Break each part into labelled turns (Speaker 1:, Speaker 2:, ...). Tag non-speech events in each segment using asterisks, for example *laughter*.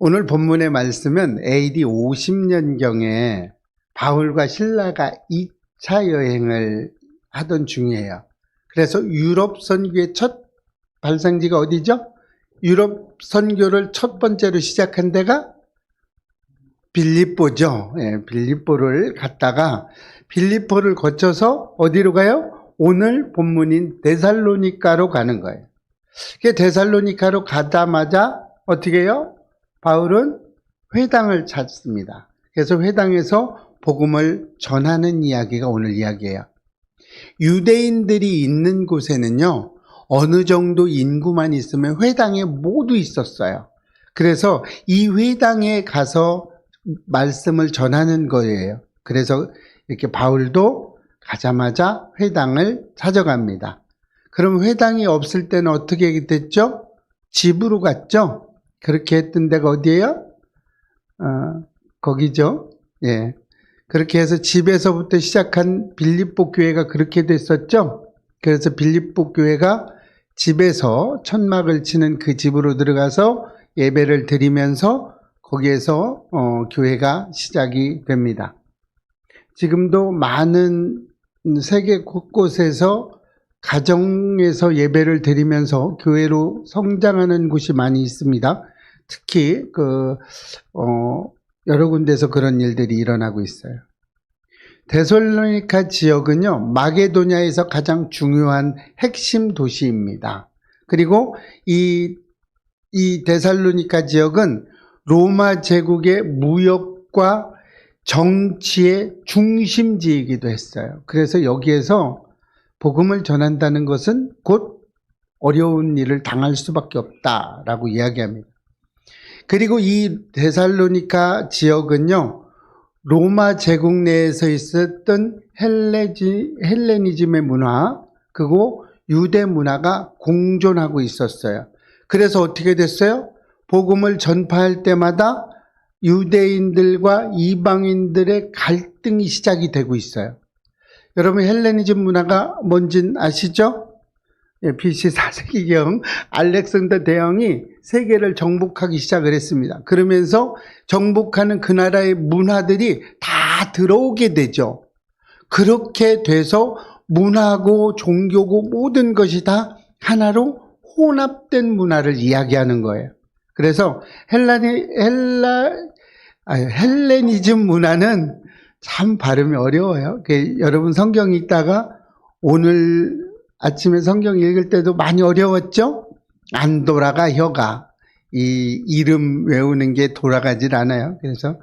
Speaker 1: 오늘 본문의 말씀은 AD 50년경에 바울과 신라가 2차 여행을 하던 중이에요. 그래서 유럽 선교의 첫 발상지가 어디죠? 유럽 선교를 첫 번째로 시작한 데가 빌립보죠. 예, 빌립보를 갔다가 빌립보를 거쳐서 어디로 가요? 오늘 본문인 데살로니카로 가는 거예요. 그 데살로니카로 가자마자 어떻게 해요? 바울은 회당을 찾습니다. 그래서 회당에서 복음을 전하는 이야기가 오늘 이야기예요. 유대인들이 있는 곳에는요, 어느 정도 인구만 있으면 회당에 모두 있었어요. 그래서 이 회당에 가서 말씀을 전하는 거예요. 그래서 이렇게 바울도 가자마자 회당을 찾아갑니다. 그럼 회당이 없을 때는 어떻게 됐죠? 집으로 갔죠? 그렇게 했던 데가 어디예요? 어, 거기죠. 예. 그렇게 해서 집에서부터 시작한 빌립보 교회가 그렇게 됐었죠. 그래서 빌립보 교회가 집에서 천막을 치는 그 집으로 들어가서 예배를 드리면서 거기에서 어, 교회가 시작이 됩니다. 지금도 많은 세계 곳곳에서 가정에서 예배를 드리면서 교회로 성장하는 곳이 많이 있습니다. 특히 그 어, 여러 군데서 그런 일들이 일어나고 있어요. 데솔로니카 지역은요, 마게도냐에서 가장 중요한 핵심 도시입니다. 그리고 이, 이 데살로니카 지역은 로마 제국의 무역과 정치의 중심지이기도 했어요. 그래서 여기에서 복음을 전한다는 것은 곧 어려운 일을 당할 수밖에 없다라고 이야기합니다. 그리고 이 데살로니카 지역은요, 로마 제국 내에서 있었던 헬레지, 헬레니즘의 문화, 그리고 유대 문화가 공존하고 있었어요. 그래서 어떻게 됐어요? 복음을 전파할 때마다 유대인들과 이방인들의 갈등이 시작이 되고 있어요. 여러분 헬레니즘 문화가 뭔진 아시죠? 예, BC 4세기경 알렉산더 대왕이 세계를 정복하기 시작을 했습니다. 그러면서 정복하는 그 나라의 문화들이 다 들어오게 되죠. 그렇게 돼서 문화고 종교고 모든 것이 다 하나로 혼합된 문화를 이야기하는 거예요. 그래서 헬라니, 헬라, 아니, 헬레니즘 문화는 참 발음이 어려워요. 그 여러분 성경 읽다가 오늘 아침에 성경 읽을 때도 많이 어려웠죠? 안 돌아가 혀가 이 이름 외우는 게 돌아가질 않아요. 그래서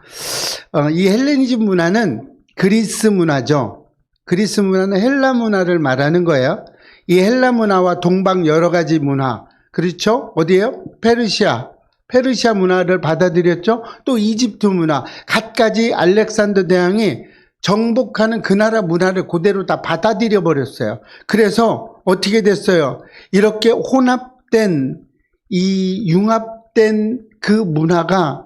Speaker 1: 어, 이 헬레니즘 문화는 그리스 문화죠. 그리스 문화는 헬라 문화를 말하는 거예요. 이 헬라 문화와 동방 여러 가지 문화 그렇죠? 어디에요? 페르시아 페르시아 문화를 받아들였죠. 또 이집트 문화 갖가지 알렉산더 대왕이 정복하는 그 나라 문화를 그대로 다 받아들여 버렸어요. 그래서 어떻게 됐어요? 이렇게 혼합된 이 융합된 그 문화가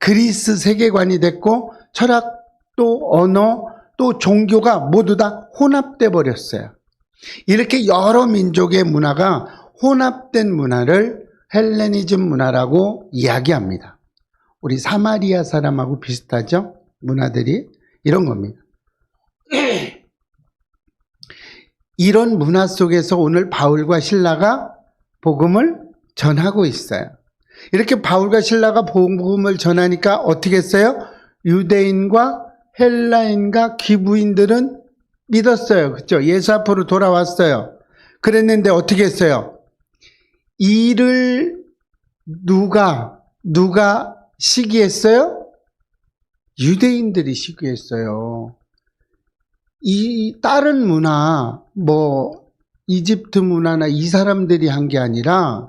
Speaker 1: 그리스 세계관이 됐고 철학 또 언어 또 종교가 모두 다 혼합돼 버렸어요. 이렇게 여러 민족의 문화가 혼합된 문화를 헬레니즘 문화라고 이야기합니다. 우리 사마리아 사람하고 비슷하죠? 문화들이. 이런 겁니다. 이런 문화 속에서 오늘 바울과 신라가 복음을 전하고 있어요. 이렇게 바울과 신라가 복음을 전하니까 어떻게 했어요? 유대인과 헬라인과 기부인들은 믿었어요. 그죠? 예수 앞으로 돌아왔어요. 그랬는데 어떻게 했어요? 이를 누가, 누가 시기했어요? 유대인들이 시기했어요. 이 다른 문화, 뭐 이집트 문화나 이 사람들이 한 게 아니라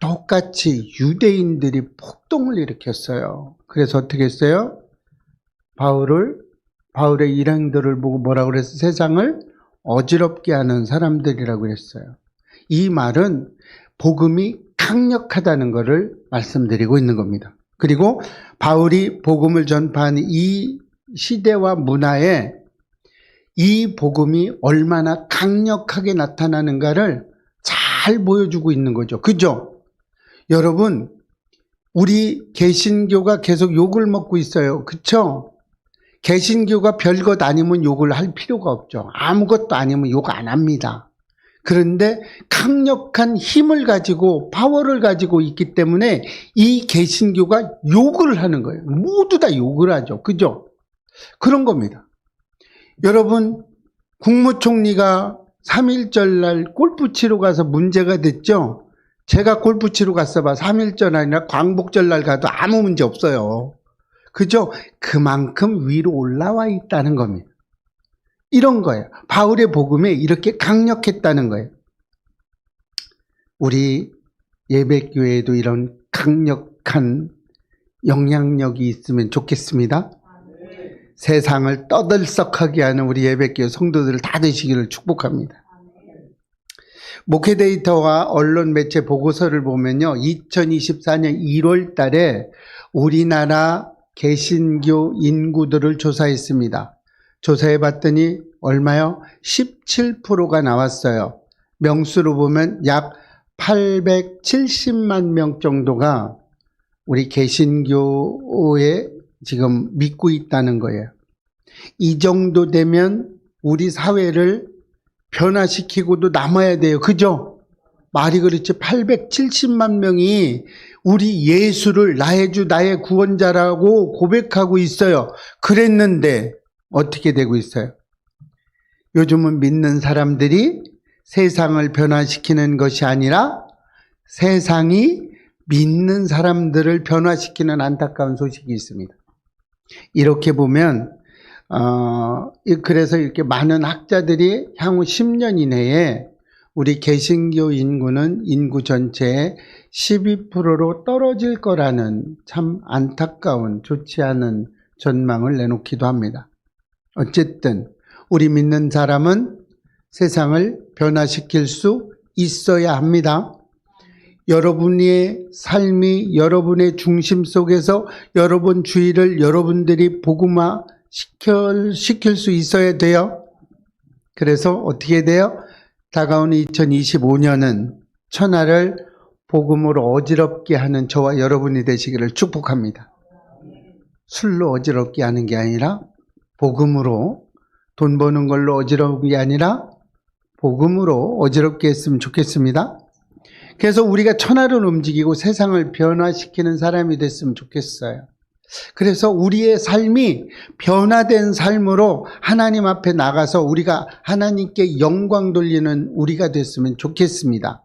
Speaker 1: 똑같이 유대인들이 폭동을 일으켰어요. 그래서 어떻게 했어요? 바울을 바울의 일행들을 보고 뭐라고 그랬어요? 세상을 어지럽게 하는 사람들이라고 그랬어요. 이 말은 복음이 강력하다는 것을 말씀드리고 있는 겁니다. 그리고 바울이 복음을 전파한 이 시대와 문화에 이 복음이 얼마나 강력하게 나타나는가를 잘 보여주고 있는 거죠. 그죠? 여러분, 우리 개신교가 계속 욕을 먹고 있어요. 그쵸? 개신교가 별것 아니면 욕을 할 필요가 없죠. 아무것도 아니면 욕 안 합니다. 그런데 강력한 힘을 가지고 파워를 가지고 있기 때문에 이 개신교가 욕을 하는 거예요. 모두 다 욕을 하죠. 그죠? 그런 겁니다. 여러분, 국무총리가 3.1절 날 골프 치러 가서 문제가 됐죠? 제가 골프 치러 갔어 봐. 3.1절 아니라 광복절 날 가도 아무 문제 없어요. 그죠? 그만큼 위로 올라와 있다는 겁니다. 이런 거예요. 바울의 복음에 이렇게 강력했다는 거예요. 우리 예배교회에도 이런 강력한 영향력이 있으면 좋겠습니다. 세상을 떠들썩하게 하는 우리 예배교회 성도들 다 되시기를 축복합니다. 목회 데이터와 언론 매체 보고서를 보면요. 2024년 1월 달에 우리나라 개신교 인구들을 조사했습니다. 조사해 봤더니 얼마요? 17%가 나왔어요. 명수로 보면 약 870만 명 정도가 우리 개신교에 지금 믿고 있다는 거예요. 이 정도 되면 우리 사회를 변화시키고도 남아야 돼요. 그죠? 말이 그렇지. 870만 명이 우리 예수를 나의 주, 나의 구원자라고 고백하고 있어요. 그랬는데 어떻게 되고 있어요? 요즘은 믿는 사람들이 세상을 변화시키는 것이 아니라 세상이 믿는 사람들을 변화시키는 안타까운 소식이 있습니다. 이렇게 보면 어, 이- 그래서 이렇게 많은 학자들이 향후 10년 이내에 우리 개신교 인구는 인구 전체의 12%로 떨어질 거라는 참 안타까운 좋지 않은 전망을 내놓기도 합니다. 어쨌든 우리 믿는 사람은 세상을 변화시킬 수 있어야 합니다. 여러분의 삶이 여러분의 중심 속에서 여러분 주위를 여러분들이 복음화 시킬 수 있어야 돼요. 그래서 어떻게 돼요? 다가오는 2025년은 천하를 복음으로 어지럽게 하는 저와 여러분이 되시기를 축복합니다. 술로 어지럽게 하는 게 아니라 복음으로 돈 버는 걸로 어지러운 게 아니라 복음으로 어지럽게 했으면 좋겠습니다. 그래서 우리가 천하를 움직이고 세상을 변화시키는 사람이 됐으면 좋겠어요. 그래서 우리의 삶이 변화된 삶으로 하나님 앞에 나가서 우리가 하나님께 영광 돌리는 우리가 됐으면 좋겠습니다.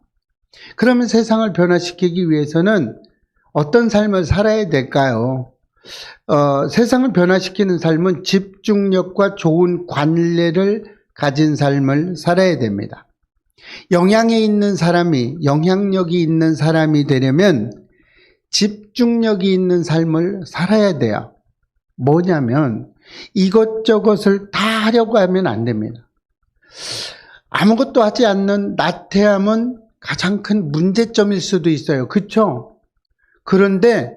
Speaker 1: 그러면 세상을 변화시키기 위해서는 어떤 삶을 살아야 될까요? 어, 세상을 변화시키는 삶은 집중력과 좋은 관례를 가진 삶을 살아야 됩니다. 영향에 있는 사람이, 영향력이 있는 사람이 되려면 집중력이 있는 삶을 살아야 돼요. 뭐냐면 이것저것을 다 하려고 하면 안 됩니다. 아무것도 하지 않는 나태함은 가장 큰 문제점일 수도 있어요. 그렇죠? 그런데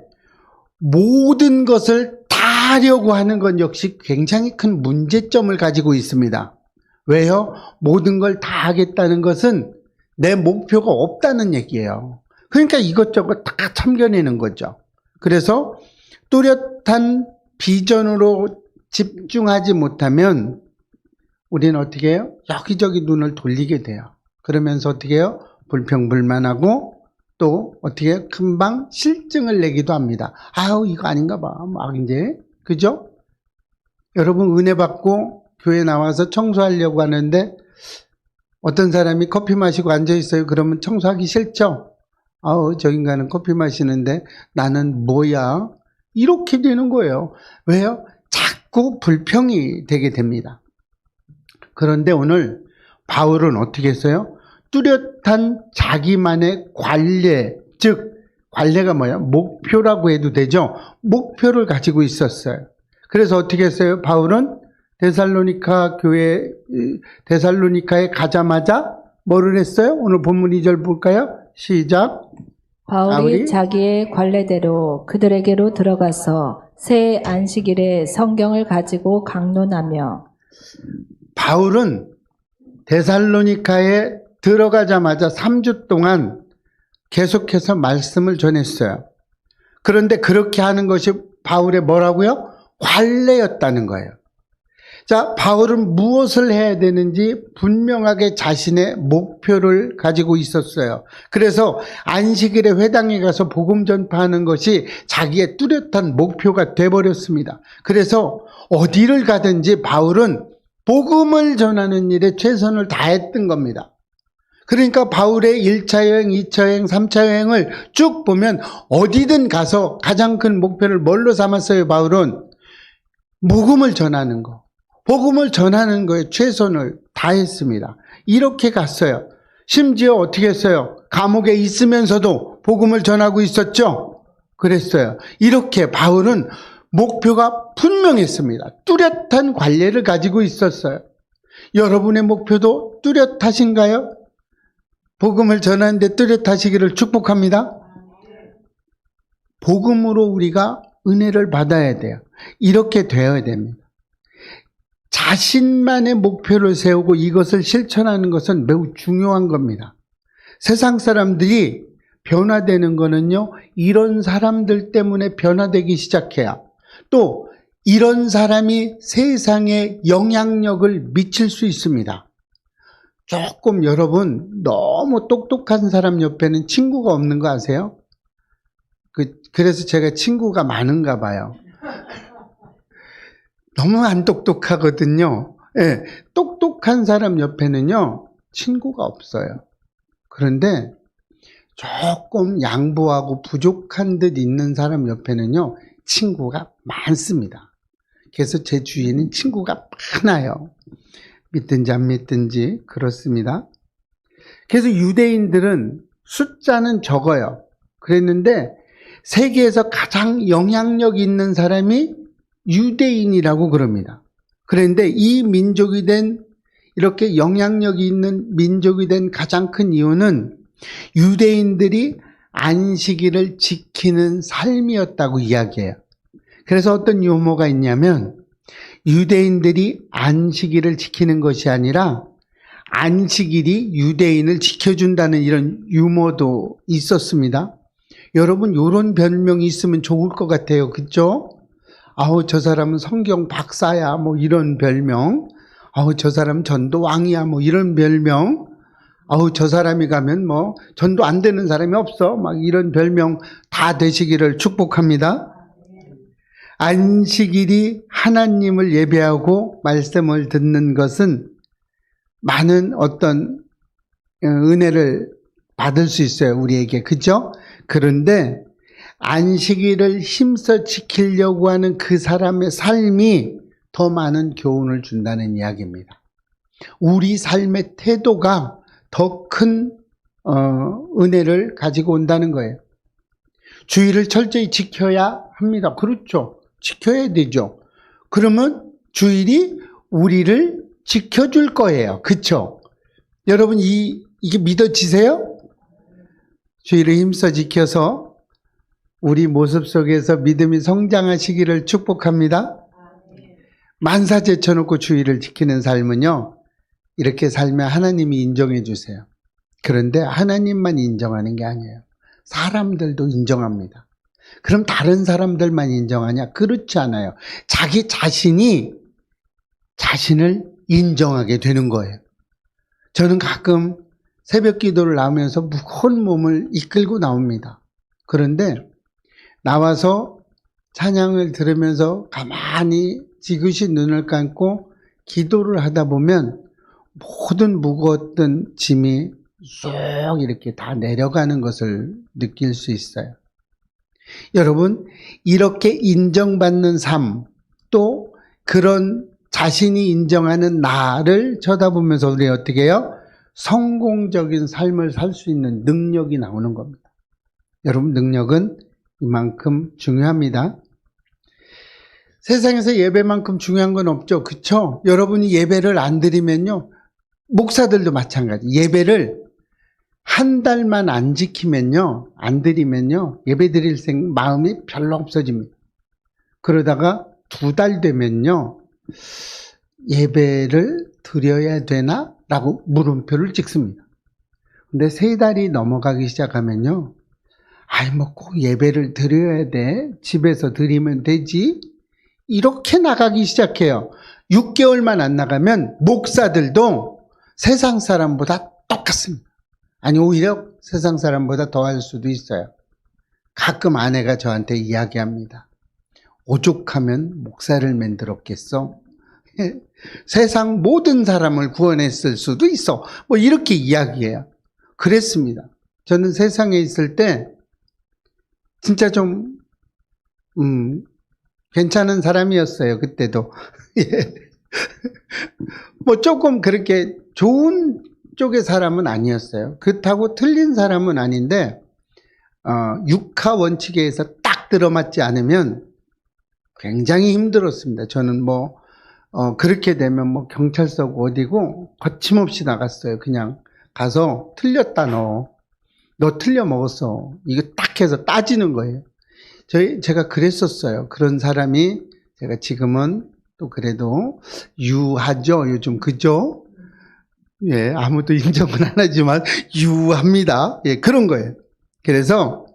Speaker 1: 모든 것을 다 하려고 하는 건 역시 굉장히 큰 문제점을 가지고 있습니다. 왜요? 모든 걸 다 하겠다는 것은 내 목표가 없다는 얘기예요. 그러니까 이것저것 다 참겨내는 거죠. 그래서 뚜렷한 비전으로 집중하지 못하면 우리는 어떻게 해요? 여기저기 눈을 돌리게 돼요. 그러면서 어떻게 해요? 불평불만하고 또 어떻게? 금방 실증을 내기도 합니다. 아우 이거 아닌가 봐. 막 이제 그죠? 여러분 은혜 받고 교회 나와서 청소하려고 하는데 어떤 사람이 커피 마시고 앉아 있어요. 그러면 청소하기 싫죠? 아우 저 인간은 커피 마시는데 나는 뭐야? 이렇게 되는 거예요. 왜요? 자꾸 불평이 되게 됩니다. 그런데 오늘 바울은 어떻게 했어요? 뚜렷한 자기만의 관례, 즉 관례가 뭐야? 목표라고 해도 되죠. 목표를 가지고 있었어요. 그래서 어떻게 했어요? 바울은 데살로니카 교회 이, 데살로니카에 가자마자 뭐를 했어요? 오늘 본문 2절 볼까요? 시작.
Speaker 2: 바울이
Speaker 1: 바울이
Speaker 2: 자기의 관례대로 그들에게로 들어가서 새 안식일에 성경을 가지고 강론하며
Speaker 1: 바울은 데살로니카에 들어가자마자 3주 동안 계속해서 말씀을 전했어요. 그런데 그렇게 하는 것이 바울의 뭐라고요? 관례였다는 거예요. 자, 바울은 무엇을 해야 되는지 분명하게 자신의 목표를 가지고 있었어요. 그래서 안식일에 회당에 가서 복음 전파하는 것이 자기의 뚜렷한 목표가 돼버렸습니다. 그래서 어디를 가든지 바울은 복음을 전하는 일에 최선을 다했던 겁니다. 그러니까 바울의 1차 여행, 2차 여행, 3차 여행을 쭉 보면 어디든 가서 가장 큰 목표를 뭘로 삼았어요, 바울은? 복음을 전하는 거. 복음을 전하는 거에 최선을 다했습니다. 이렇게 갔어요. 심지어 어떻게 했어요? 감옥에 있으면서도 복음을 전하고 있었죠? 그랬어요. 이렇게 바울은 목표가 분명했습니다. 뚜렷한 관례를 가지고 있었어요. 여러분의 목표도 뚜렷하신가요? 복음을 전하는데 뚜렷하시기를 축복합니다. 복음으로 우리가 은혜를 받아야 돼요. 이렇게 되어야 됩니다. 자신만의 목표를 세우고 이것을 실천하는 것은 매우 중요한 겁니다. 세상 사람들이 변화되는 거는요, 이런 사람들 때문에 변화되기 시작해야 또 이런 사람이 세상에 영향력을 미칠 수 있습니다. 조금 여러분 너무 똑똑한 사람 옆에는 친구가 없는 거 아세요? 그, 그래서 제가 친구가 많은가 봐요. 너무 안 똑똑하거든요. 예, 똑똑한 사람 옆에는요, 친구가 없어요. 그런데 조금 양보하고 부족한 듯 있는 사람 옆에는요, 친구가 많습니다. 그래서 제 주위에는 친구가 많아요. 믿든지 안 믿든지 그렇습니다. 그래서 유대인들은 숫자는 적어요. 그랬는데 세계에서 가장 영향력 있는 사람이 유대인이라고 그럽니다. 그런데 이 민족이 된 이렇게 영향력이 있는 민족이 된 가장 큰 이유는 유대인들이 안식일을 지키는 삶이었다고 이야기해요. 그래서 어떤 유머가 있냐면 유대인들이 안식일을 지키는 것이 아니라 안식일이 유대인을 지켜준다는 이런 유머도 있었습니다. 여러분 이런 별명이 있으면 좋을 것 같아요. 그죠? 아우 저 사람은 성경 박사야 뭐 이런 별명. 아우 저 사람 전도 왕이야 뭐 이런 별명. 아우 저 사람이 가면 뭐 전도 안 되는 사람이 없어 막 이런 별명 다 되시기를 축복합니다. 안식일이 하나님을 예배하고 말씀을 듣는 것은 많은 어떤 어, 은혜를 받을 수 있어요 우리에게 그죠? 그런데 안식일을 힘써 지키려고 하는 그 사람의 삶이 더 많은 교훈을 준다는 이야기입니다. 우리 삶의 태도가 더큰 어, 은혜를 가지고 온다는 거예요. 주의를 철저히 지켜야 합니다. 그렇죠. 지켜야 되죠. 그러면 주일이 우리를 지켜줄 거예요. 그쵸? 여러분, 이, 이게 믿어지세요? 주일을 힘써 지켜서 우리 모습 속에서 믿음이 성장하시기를 축복합니다. 만사 제쳐놓고 주일을 지키는 삶은요, 이렇게 살면 하나님이 인정해 주세요. 그런데 하나님만 인정하는 게 아니에요. 사람들도 인정합니다. 그럼 다른 사람들만 인정하냐? 그렇지 않아요. 자기 자신이 자신을 인정하게 되는 거예요. 저는 가끔 새벽 기도를 나오면서 무거운 몸을 이끌고 나옵니다. 그런데 나와서 찬양을 들으면서 가만히 지그시 눈을 감고 기도를 하다 보면 모든 무거웠던 짐이 쏙 이렇게 다 내려가는 것을 느낄 수 있어요. 여러분, 이렇게 인정받는 삶, 또 그런 자신이 인정하는 나를 쳐다보면서 우리 어떻게 해요? 성공적인 삶을 살 수 있는 능력이 나오는 겁니다. 여러분, 능력은 이만큼 중요합니다. 세상에서 예배만큼 중요한 건 없죠. 그쵸? 여러분이 예배를 안 드리면요. 목사들도 마찬가지. 예배를 한 달만 안 지키면요, 안 드리면요, 예배 드릴 생 마음이 별로 없어집니다. 그러다가 두 달 되면요, 예배를 드려야 되나? 라고 물음표를 찍습니다. 근데 세 달이 넘어가기 시작하면요, 아이, 뭐 꼭 예배를 드려야 돼. 집에서 드리면 되지. 이렇게 나가기 시작해요. 6개월만 안 나가면 목사들도 세상 사람보다 똑같습니다. 아니, 오히려 세상 사람보다 더할 수도 있어요. 가끔 아내가 저한테 이야기합니다. 오죽하면 목사를 만들었겠어? *laughs* 세상 모든 사람을 구원했을 수도 있어. 뭐 이렇게 이야기해요. 그랬습니다. 저는 세상에 있을 때 진짜 좀, 음, 괜찮은 사람이었어요. 그때도. *laughs* 예. 뭐 조금 그렇게 좋은 쪽의 사람은 아니었어요. 그렇다고 틀린 사람은 아닌데, 어, 육하 원칙에 의해서 딱 들어맞지 않으면 굉장히 힘들었습니다. 저는 뭐, 어, 그렇게 되면 뭐 경찰서 어디고 거침없이 나갔어요. 그냥 가서 틀렸다 너. 너 틀려 먹었어. 이거 딱 해서 따지는 거예요. 저희, 제가 그랬었어요. 그런 사람이 제가 지금은 또 그래도 유하죠. 요즘 그죠? 예, 아무도 인정은 안 하지만 유합니다. 예, 그런 거예요. 그래서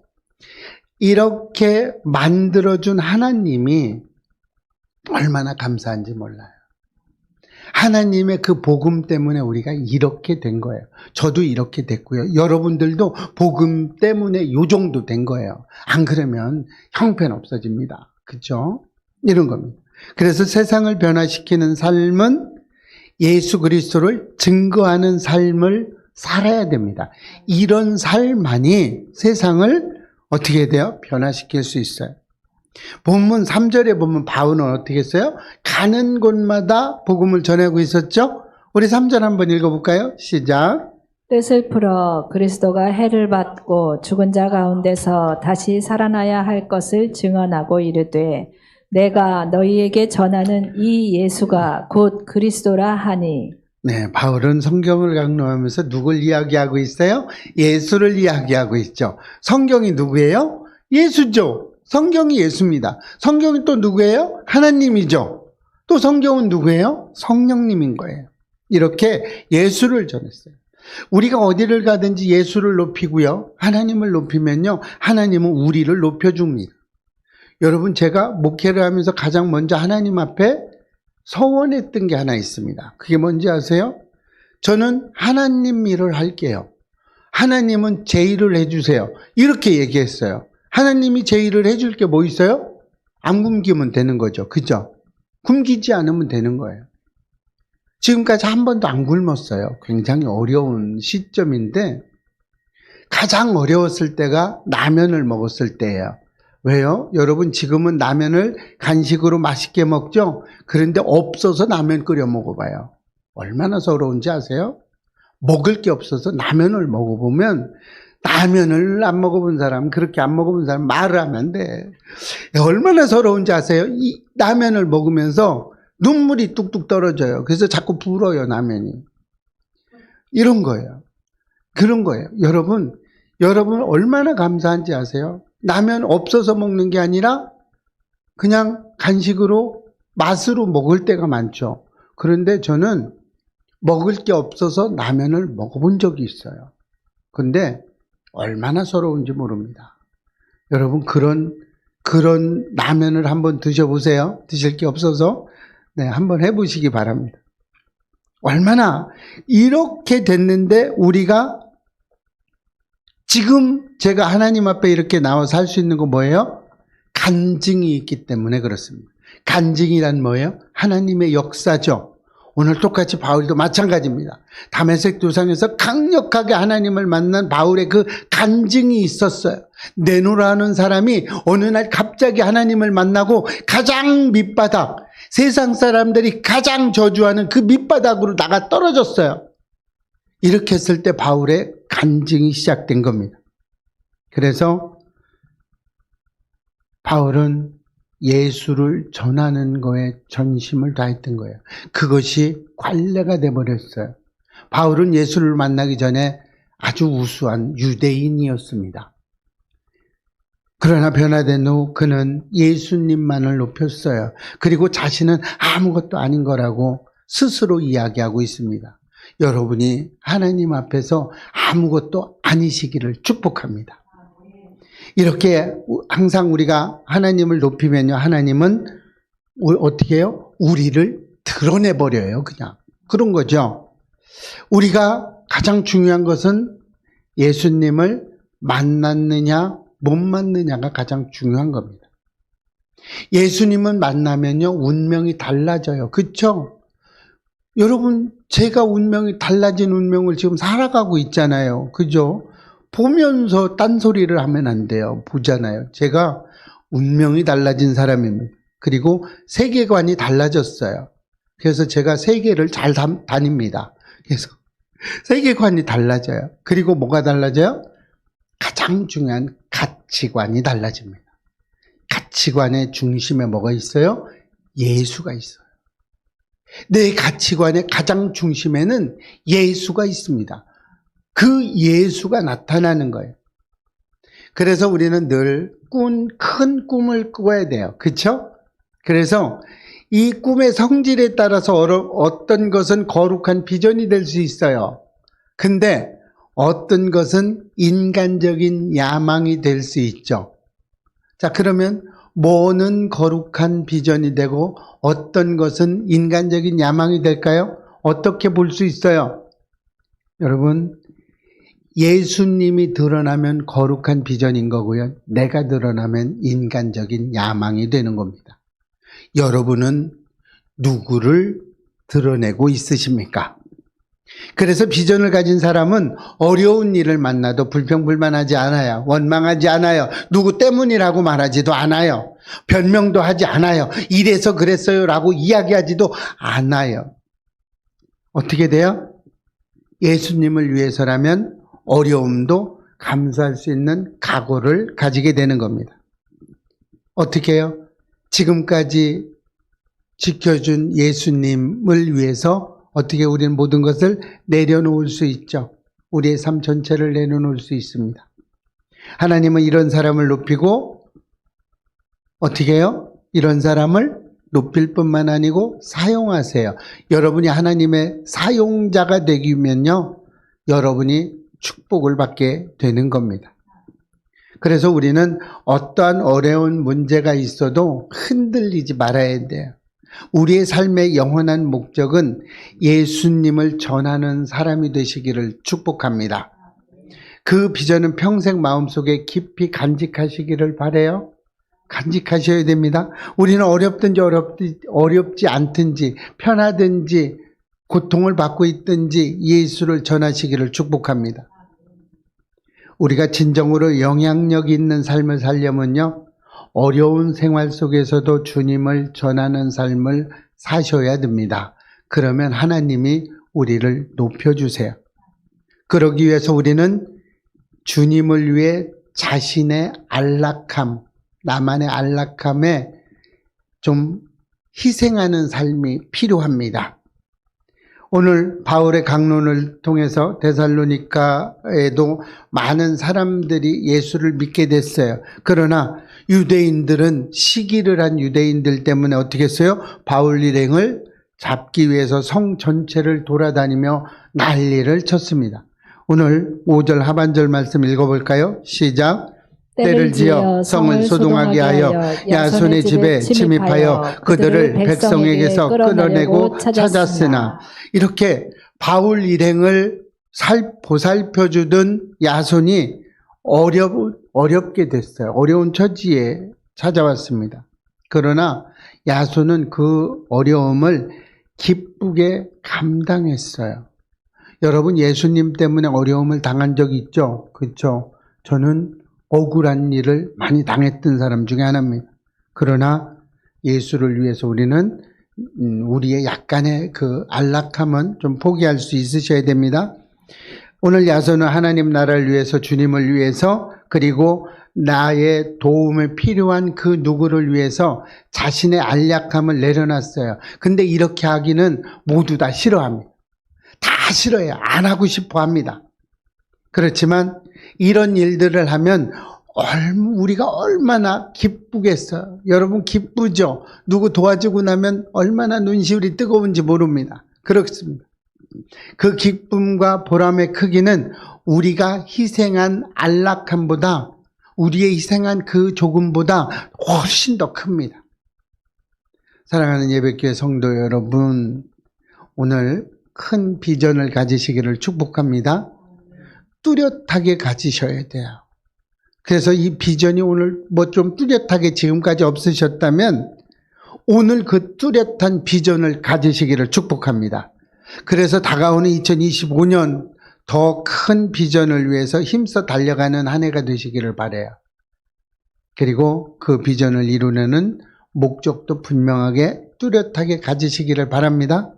Speaker 1: 이렇게 만들어준 하나님이 얼마나 감사한지 몰라요. 하나님의 그 복음 때문에 우리가 이렇게 된 거예요. 저도 이렇게 됐고요. 여러분들도 복음 때문에 요 정도 된 거예요. 안 그러면 형편 없어집니다. 그죠? 이런 겁니다. 그래서 세상을 변화시키는 삶은 예수 그리스도를 증거하는 삶을 살아야 됩니다. 이런 삶만이 세상을 어떻게 돼요? 변화시킬 수 있어요. 본문 3절에 보면 바울은 어떻게 했어요? 가는 곳마다 복음을 전하고 있었죠? 우리 3절 한번 읽어볼까요? 시작.
Speaker 2: 뜻을 풀어 그리스도가 해를 받고 죽은 자 가운데서 다시 살아나야 할 것을 증언하고 이르되 내가 너희에게 전하는 이 예수가 곧 그리스도라 하니
Speaker 1: 네, 바울은 성경을 강론하면서 누굴 이야기하고 있어요? 예수를 이야기하고 있죠. 성경이 누구예요? 예수죠. 성경이 예수입니다. 성경이 또 누구예요? 하나님이죠. 또 성경은 누구예요? 성령님인 거예요. 이렇게 예수를 전했어요. 우리가 어디를 가든지 예수를 높이고요. 하나님을 높이면요. 하나님은 우리를 높여줍니다. 여러분, 제가 목회를 하면서 가장 먼저 하나님 앞에 서원했던 게 하나 있습니다. 그게 뭔지 아세요? 저는 하나님 일을 할게요. 하나님은 제 일을 해주세요. 이렇게 얘기했어요. 하나님이 제 일을 해줄 게 뭐 있어요? 안 굶기면 되는 거죠. 그죠? 굶기지 않으면 되는 거예요. 지금까지 한 번도 안 굶었어요. 굉장히 어려운 시점인데, 가장 어려웠을 때가 라면을 먹었을 때예요. 왜요? 여러분 지금은 라면을 간식으로 맛있게 먹죠? 그런데 없어서 라면 끓여 먹어봐요. 얼마나 서러운지 아세요? 먹을 게 없어서 라면을 먹어보면 라면을 안 먹어본 사람, 그렇게 안 먹어본 사람 말을 하면 돼. 얼마나 서러운지 아세요? 이 라면을 먹으면서 눈물이 뚝뚝 떨어져요. 그래서 자꾸 불어요, 라면이. 이런 거예요. 그런 거예요. 여러분, 여러분 얼마나 감사한지 아세요? 라면 없어서 먹는 게 아니라 그냥 간식으로 맛으로 먹을 때가 많죠. 그런데 저는 먹을 게 없어서 라면을 먹어본 적이 있어요. 근데 얼마나 서러운지 모릅니다. 여러분 그런 그런 라면을 한번 드셔보세요. 드실 게 없어서 네 한번 해보시기 바랍니다. 얼마나 이렇게 됐는데 우리가 지금 제가 하나님 앞에 이렇게 나와 살수 있는 거 뭐예요? 간증이 있기 때문에 그렇습니다. 간증이란 뭐예요? 하나님의 역사죠. 오늘 똑같이 바울도 마찬가지입니다. 다메섹 도상에서 강력하게 하나님을 만난 바울의 그 간증이 있었어요. 내노라는 사람이 어느 날 갑자기 하나님을 만나고 가장 밑바닥, 세상 사람들이 가장 저주하는 그 밑바닥으로 나가 떨어졌어요. 이렇게 했을 때 바울의 간증이 시작된 겁니다. 그래서 바울은 예수를 전하는 거에 전심을 다했던 거예요. 그것이 관례가 돼버렸어요. 바울은 예수를 만나기 전에 아주 우수한 유대인이었습니다. 그러나 변화된 후 그는 예수님만을 높였어요. 그리고 자신은 아무것도 아닌 거라고 스스로 이야기하고 있습니다. 여러분이 하나님 앞에서 아무것도 아니시기를 축복합니다. 이렇게 항상 우리가 하나님을 높이면요. 하나님은 우- 어떻게 해요? 우리를 드러내버려요. 그냥. 그런 거죠. 우리가 가장 중요한 것은 예수님을 만났느냐, 못 만느냐가 가장 중요한 겁니다. 예수님은 만나면요, 운명이 달라져요. 그쵸? 여러분, 제가 운명이 달라진 운명을 지금 살아가고 있잖아요. 그죠? 보면서 딴소리를 하면 안 돼요. 보잖아요. 제가 운명이 달라진 사람입니다. 그리고 세계관이 달라졌어요. 그래서 제가 세계를 잘 담- 다닙니다. 그래서 *laughs* 세계관이 달라져요. 그리고 뭐가 달라져요? 가장 중요한 가치관이 달라집니다. 가치관의 중심에 뭐가 있어요? 예수가 있어요. 내 가치관의 가장 중심에는 예수가 있습니다. 그 예수가 나타나는 거예요. 그래서 우리는 늘 꾼, 큰 꿈을 꾸어야 돼요. 그쵸? 그래서 이 꿈의 성질에 따라서 어떤 것은 거룩한 비전이 될 수 있어요. 근데 어떤 것은 인간적인 야망이 될 수 있죠. 자, 그러면 뭐는 거룩한 비전이 되고 어떤 것은 인간적인 야망이 될까요? 어떻게 볼 수 있어요? 여러분, 예수님이 드러나면 거룩한 비전인 거고요. 내가 드러나면 인간적인 야망이 되는 겁니다. 여러분은 누구를 드러내고 있으십니까? 그래서 비전을 가진 사람은 어려운 일을 만나도 불평불만하지 않아요. 원망하지 않아요. 누구 때문이라고 말하지도 않아요. 변명도 하지 않아요. 이래서 그랬어요 라고 이야기하지도 않아요. 어떻게 돼요? 예수님을 위해서라면 어려움도 감수할 수 있는 각오를 가지게 되는 겁니다. 어떻게 해요? 지금까지 지켜준 예수님을 위해서 어떻게 우리는 모든 것을 내려놓을 수 있죠. 우리의 삶 전체를 내려놓을 수 있습니다. 하나님은 이런 사람을 높이고 어떻게 해요? 이런 사람을 높일 뿐만 아니고 사용하세요. 여러분이 하나님의 사용자가 되기면요. 여러분이 축복을 받게 되는 겁니다. 그래서 우리는 어떠한 어려운 문제가 있어도 흔들리지 말아야 돼요. 우리의 삶의 영원한 목적은 예수님을 전하는 사람이 되시기를 축복합니다. 그 비전은 평생 마음속에 깊이 간직하시기를 바래요. 간직하셔야 됩니다. 우리는 어렵든지 어렵지, 어렵지 않든지 편하든지 고통을 받고 있든지 예수를 전하시기를 축복합니다. 우리가 진정으로 영향력 있는 삶을 살려면요. 어려운 생활 속에서도 주님을 전하는 삶을 사셔야 됩니다. 그러면 하나님이 우리를 높여주세요. 그러기 위해서 우리는 주님을 위해 자신의 안락함, 나만의 안락함에 좀 희생하는 삶이 필요합니다. 오늘 바울의 강론을 통해서 데살로니카에도 많은 사람들이 예수를 믿게 됐어요. 그러나 유대인들은 시기를 한 유대인들 때문에 어떻게 했어요? 바울 일행을 잡기 위해서 성 전체를 돌아다니며 난리를 쳤습니다. 오늘 5절 하반절 말씀 읽어볼까요? 시작. 때를 지어 성을 소동하게 하여 야손의 집에 침입하여 그들을 백성에게서 끌어내고 찾았으나 이렇게 바울 일행을 살, 보살펴 주던 야손이 어렵, 어렵게 됐어요. 어려운 처지에 찾아왔습니다. 그러나 야손은 그 어려움을 기쁘게 감당했어요. 여러분 예수님 때문에 어려움을 당한 적 있죠? 그렇죠? 저는 억울한 일을 많이 당했던 사람 중에 하나입니다. 그러나 예수를 위해서 우리는 음, 우리의 약간의 그 안락함은 좀 포기할 수 있으셔야 됩니다. 오늘 야선은 하나님 나라를 위해서 주님을 위해서 그리고 나의 도움을 필요한 그 누구를 위해서 자신의 안락함을 내려놨어요. 근데 이렇게 하기는 모두 다 싫어합니다. 다 싫어해요. 안 하고 싶어 합니다. 그렇지만 이런 일들을 하면 얼- 우리가 얼마나 기쁘겠어요. 여러분 기쁘죠? 누구 도와주고 나면 얼마나 눈시울이 뜨거운지 모릅니다. 그렇습니다. 그 기쁨과 보람의 크기는 우리가 희생한 안락함보다 우리의 희생한 그 조금보다 훨씬 더 큽니다. 사랑하는 예배교회 성도 여러분, 오늘 큰 비전을 가지시기를 축복합니다. 뚜렷하게 가지셔야 돼요. 그래서 이 비전이 오늘 뭐 좀 뚜렷하게 지금까지 없으셨다면 오늘 그 뚜렷한 비전을 가지시기를 축복합니다. 그래서 다가오는 2025년 더 큰 비전을 위해서 힘써 달려가는 한 해가 되시기를 바래요. 그리고 그 비전을 이루려는 목적도 분명하게 뚜렷하게 가지시기를 바랍니다.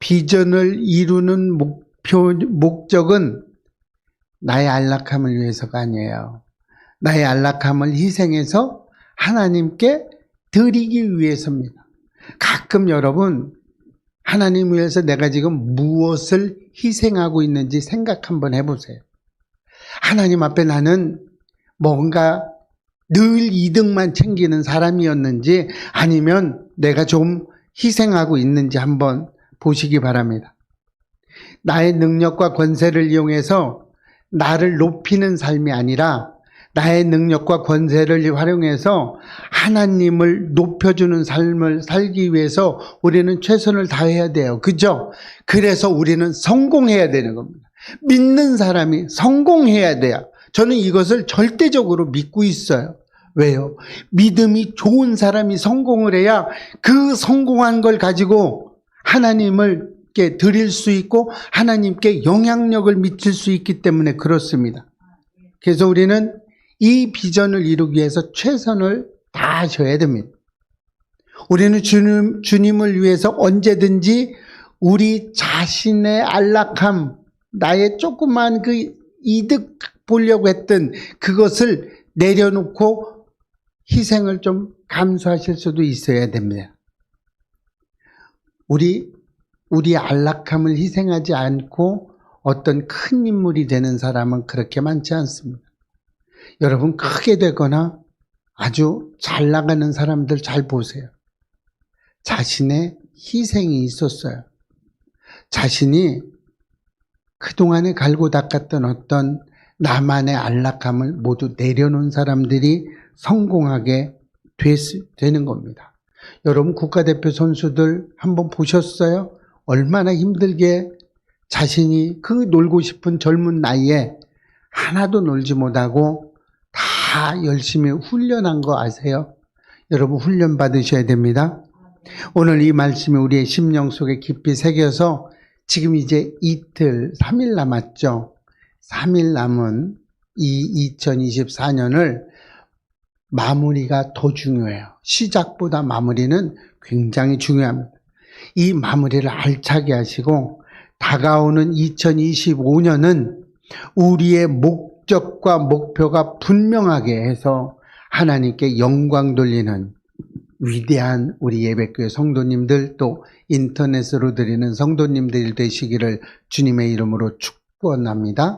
Speaker 1: 비전을 이루는 목표, 목적은 나의 안락함을 위해서가 아니에요. 나의 안락함을 희생해서 하나님께 드리기 위해서입니다. 가끔 여러분, 하나님 위해서 내가 지금 무엇을 희생하고 있는지 생각 한번 해보세요. 하나님 앞에 나는 뭔가 늘 이득만 챙기는 사람이었는지 아니면 내가 좀 희생하고 있는지 한번 보시기 바랍니다. 나의 능력과 권세를 이용해서 나를 높이는 삶이 아니라 나의 능력과 권세를 활용해서 하나님을 높여주는 삶을 살기 위해서 우리는 최선을 다해야 돼요. 그죠? 그래서 우리는 성공해야 되는 겁니다. 믿는 사람이 성공해야 돼요. 저는 이것을 절대적으로 믿고 있어요. 왜요? 믿음이 좋은 사람이 성공을 해야 그 성공한 걸 가지고 하나님을 께 드릴 수 있고 하나님께 영향력을 미칠 수 있기 때문에 그렇습니다. 그래서 우리는 이 비전을 이루기 위해서 최선을 다하셔야 됩니다. 우리는 주님, 주님을 위해서 언제든지 우리 자신의 안락함, 나의 조그만 그 이득 보려고 했던 그것을 내려놓고 희생을 좀 감수하실 수도 있어야 됩니다. 우리 우리 안락함을 희생하지 않고 어떤 큰 인물이 되는 사람은 그렇게 많지 않습니다. 여러분 크게 되거나 아주 잘 나가는 사람들 잘 보세요. 자신의 희생이 있었어요. 자신이 그동안에 갈고 닦았던 어떤 나만의 안락함을 모두 내려놓은 사람들이 성공하게 됐, 되는 겁니다. 여러분 국가대표 선수들 한번 보셨어요? 얼마나 힘들게 자신이 그 놀고 싶은 젊은 나이에 하나도 놀지 못하고 다 열심히 훈련한 거 아세요? 여러분 훈련 받으셔야 됩니다. 오늘 이 말씀이 우리의 심령 속에 깊이 새겨서 지금 이제 이틀, 3일 남았죠. 3일 남은 이 2024년을 마무리가 더 중요해요. 시작보다 마무리는 굉장히 중요합니다. 이 마무리를 알차게 하시고 다가오는 2025년은 우리의 목적과 목표가 분명하게 해서 하나님께 영광 돌리는 위대한 우리 예배교회 성도님들 또 인터넷으로 드리는 성도님들 되시기를 주님의 이름으로 축원합니다.